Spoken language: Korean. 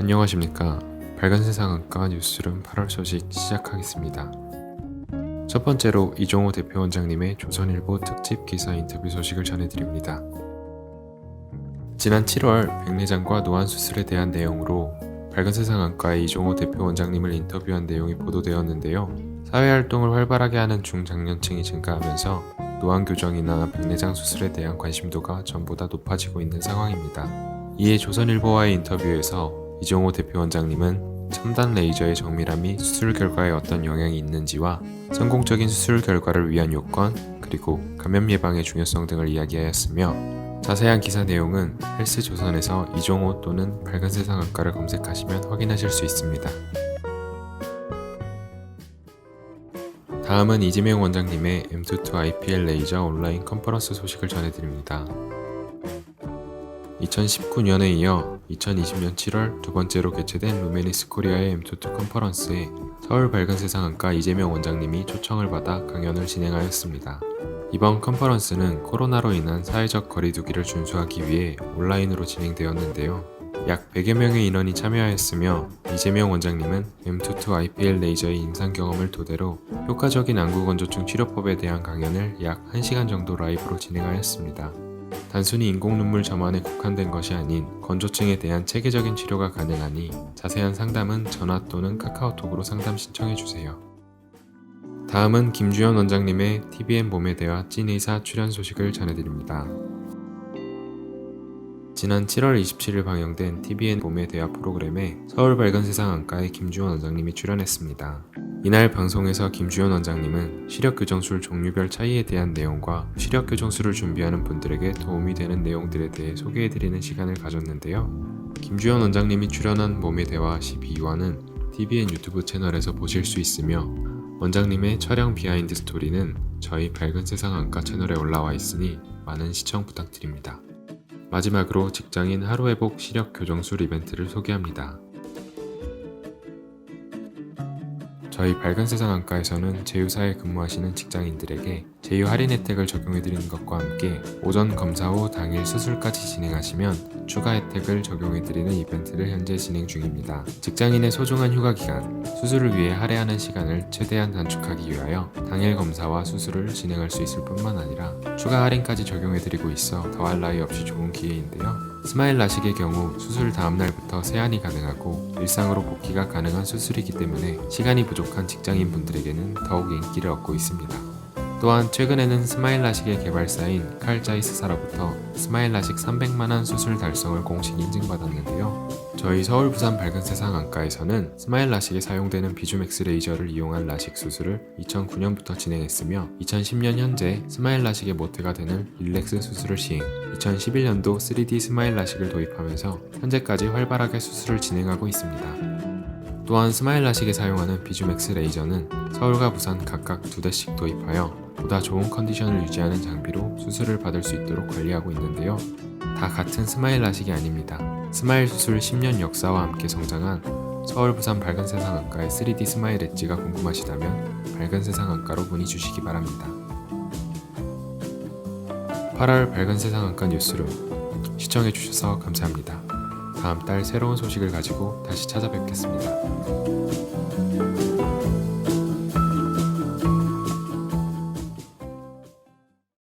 안녕하십니까. 밝은 세상 안과 뉴스룸 8월 소식 시작하겠습니다. 첫 번째로 이종호 대표원장님의 조선일보 특집 기사 인터뷰 소식을 전해드립니다. 지난 7월 백내장과 노안 수술에 대한 내용으로 밝은 세상 안과의 이종호 대표원장님을 인터뷰한 내용이 보도되었는데요. 사회활동을 활발하게 하는 중장년층이 증가하면서 노안 교정이나 백내장 수술에 대한 관심도가 전보다 높아지고 있는 상황입니다. 이에 조선일보와의 인터뷰에서 이종호 대표원장님은 첨단 레이저의 정밀함이 수술 결과에 어떤 영향이 있는지와 성공적인 수술 결과를 위한 요건 그리고 감염 예방의 중요성 등을 이야기하였으며 자세한 기사 내용은 헬스조선에서 이종호 또는 밝은 세상 안과를 검색하시면 확인하실 수 있습니다. 다음은 이재명 원장님의 M22 IPL 레이저 온라인 컨퍼런스 소식을 전해드립니다. 2019년에 이어 2020년 7월 두 번째로 개최된 루메니스 코리아의 M22 컨퍼런스에 서울 밝은 세상 안과 이재명 원장님이 초청을 받아 강연을 진행하였습니다. 이번 컨퍼런스는 코로나로 인한 사회적 거리두기를 준수하기 위해 온라인으로 진행되었는데요. 약 100여 명의 인원이 참여하였으며 이재명 원장님은 M22 IPL 레이저의 임상 경험을 토대로 효과적인 안구건조증 치료법에 대한 강연을 약 1시간 정도 라이브로 진행하였습니다. 단순히 인공 눈물 점안에 국한된 것이 아닌 건조증에 대한 체계적인 치료가 가능하니 자세한 상담은 전화 또는 카카오톡으로 상담 신청해 주세요. 다음은 김주현 원장님의 TVN 몸에 대화 찐의사 출연 소식을 전해드립니다. 지난 7월 27일 방영된 TVN 몸에 대화 프로그램에 서울 밝은 세상 안과의 김주현 원장님이 출연했습니다. 이날 방송에서 김주현 원장님은 시력 교정술 종류별 차이에 대한 내용과 시력 교정술을 준비하는 분들에게 도움이 되는 내용들에 대해 소개해드리는 시간을 가졌는데요. 김주현 원장님이 출연한 몸의 대화 12화는 TVN 유튜브 채널에서 보실 수 있으며 원장님의 촬영 비하인드 스토리는 저희 밝은 세상 안과 채널에 올라와 있으니 많은 시청 부탁드립니다. 마지막으로 직장인 하루 회복 시력 교정술 이벤트를 소개합니다. 저희 밝은 세상 안과에서는 제휴사에 근무하시는 직장인들에게 제휴 할인 혜택을 적용해드리는 것과 함께 오전 검사 후 당일 수술까지 진행하시면 추가 혜택을 적용해드리는 이벤트를 현재 진행 중입니다. 직장인의 소중한 휴가 기간, 수술을 위해 할애하는 시간을 최대한 단축하기 위하여 당일 검사와 수술을 진행할 수 있을 뿐만 아니라 추가 할인까지 적용해드리고 있어 더할 나위 없이 좋은 기회인데요. 스마일 라식의 경우 수술 다음 날부터 세안이 가능하고 일상으로 복귀가 가능한 수술이기 때문에 시간이 부족한 직장인 분들에게는 더욱 인기를 얻고 있습니다. 또한 최근에는 스마일 라식의 개발사인 칼자이스사로부터 스마일 라식 300만원 수술 달성을 공식 인증받았는데요. 저희 서울 부산 밝은 세상 안과에서는 스마일 라식에 사용되는 비주맥스 레이저를 이용한 라식 수술을 2009년부터 진행했으며 2010년 현재 스마일 라식의 모태가 되는 릴렉스 수술을 시행, 2011년도 3D 스마일 라식을 도입하면서 현재까지 활발하게 수술을 진행하고 있습니다. 또한 스마일 라식에 사용하는 비주맥스 레이저는 서울과 부산 각각 두 대씩 도입하여 보다 좋은 컨디션을 유지하는 장비로 수술을 받을 수 있도록 관리하고 있는데요. 다 같은 스마일 라식이 아닙니다. 스마일 수술 10년 역사와 함께 성장한 서울 부산 밝은 세상 안과의 3D 스마일 엣지가 궁금하시다면 밝은 세상 안과로 문의 주시기 바랍니다. 8월 밝은 세상 안과 뉴스룸 시청해 주셔서 감사합니다. 다음 달 새로운 소식을 가지고 다시 찾아뵙겠습니다.